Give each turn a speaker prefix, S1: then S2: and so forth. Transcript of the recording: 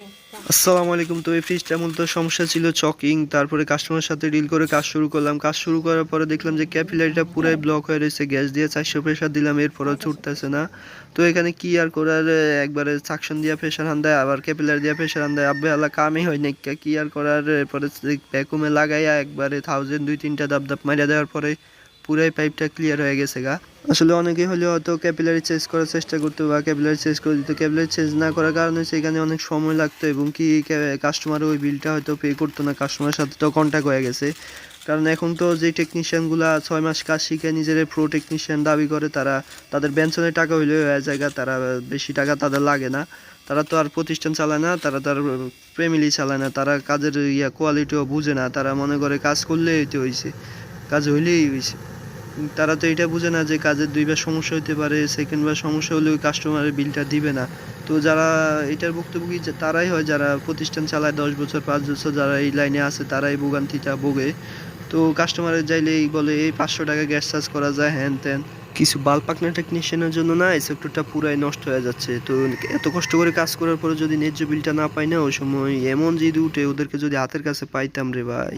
S1: আসসালামু আলাইকুম তো এই ফ্রিজটা মূলত সমস্যা ছিল চকিং তারপরে কাস্টমারের সাথে ডিল করে কাজ শুরু করলাম। কাজ শুরু করার পরে দেখলাম যে ক্যাপিলারিটা পুরাই ব্লক হয়ে রয়েছে গ্যাস দিয়ে চারশো প্রেশার দিলাম এরপরও ছুটতেছে না। তো এখানে কি আর করার? একবারে সাকশন দিয়া প্রেশার হান দেয় আবার ক্যাপিলারি দিয়া প্রেশার হান দেয় আব্বে আল্লাহ কামই হয় না কি আর করার? এরপরে ভ্যাকুমে লাগাইয়া একবারে থাউজেন্ড দুই তিনটা দাব দাব মারিয়া দেওয়ার পরে পুরাই পাইপটা ক্লিয়ার হয়ে গেছে গা। আসলে অনেকে হলে হয়তো ক্যাপিলারি চেঞ্জ করার চেষ্টা করতো বা ক্যাপিলারি চেঞ্জ করে দিত। ক্যাপিলারি চেঞ্জ না করার কারণে সেখানে অনেক সময় লাগতো এবং কি কাস্টমার ওই বিলটা হয়তো পে করতো না। কাস্টমারের সাথে তো কন্ট্যাক্ট হয়ে গেছে। কারণ এখন তো যে টেকনিশিয়ানগুলা ছয় মাস কাজ শিখে নিজের প্রো টেকনিশিয়ান দাবি করে, তারা তাদের বেঞ্চনের টাকা হইলে হয়ে যায় তারা বেশি টাকা তাদের লাগে না। তারা তো আর প্রতিষ্ঠান চালায় না, তারা তার ফ্যামিলি চালায় না। তারা কাজের ইয়া কোয়ালিটিও বুঝে না। তারা মনে করে কাজ করলেই তো হয়েছে কাজ হইলেই হয়েছে তারা তো এটা বুঝে না যে কাজের দুইবার সমস্যা হতে পারে সেকেন্ড বার সমস্যা হলে ওই কাস্টমারের বিলটা দিবে না। তো যারা এটার ভুক্তভোগী তারাই হয় যারা প্রতিষ্ঠান চালায় দশ বছর, পাঁচ বছর যারা এই লাইনে আছে, তারাই ভোগান্তিটা ভোগে। তো কাস্টমারের যাইলেই বলে, এই পাঁচশো টাকা গ্যাস চার্জ করা যায়, হ্যান ত্যান। কিছু বাল পাকনা টেকনিশিয়ানের জন্য না, এই সেক্টরটা পুরাই নষ্ট হয়ে যাচ্ছে। তো এত কষ্ট করে কাজ করার পরে যদি ন্যায্য বিলটা না পাই না, ওই সময় এমন যদি উঠে, ওদেরকে যদি হাতের কাছে পাইতাম রে ভাই।